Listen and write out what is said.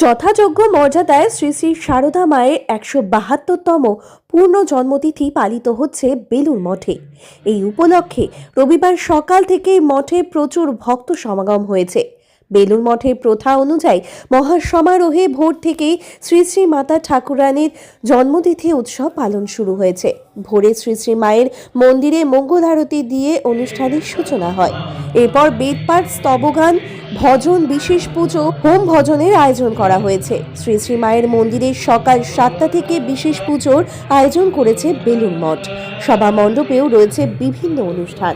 যথাযোগ্য মর্যাদায় শ্রী শ্রী সারদা মায়ের একশো বাহাত্তরতম পূর্ণ জন্মতিথি পালিত হচ্ছে বেলুর মঠে। এই উপলক্ষে রবিবার সকাল থেকেই মঠে প্রচুর ভক্ত সমাগম হয়েছে। বেলুর মঠের প্রথা অনুযায়ী মহাসমারোহে ভোর থেকেই শ্রী শ্রী মাতা ঠাকুরানীর জন্মতিথি উৎসব পালন শুরু হয়েছে। ভোরে শ্রী শ্রী মায়ের মন্দিরে মঙ্গল আরতি দিয়ে অনুষ্ঠানের সূচনা হয়। এরপর বেদপাঠ, স্তবগান, ভজন, বিশেষ পুজো, হোম ভজনের আয়োজন করা হয়েছে। শ্রী শ্রী মায়ের মন্দিরে সকাল সাতটা থেকে বিশেষ পুজোর আয়োজন করেছে বেলুর মঠ। সভা মণ্ডপেও রয়েছে বিভিন্ন অনুষ্ঠান।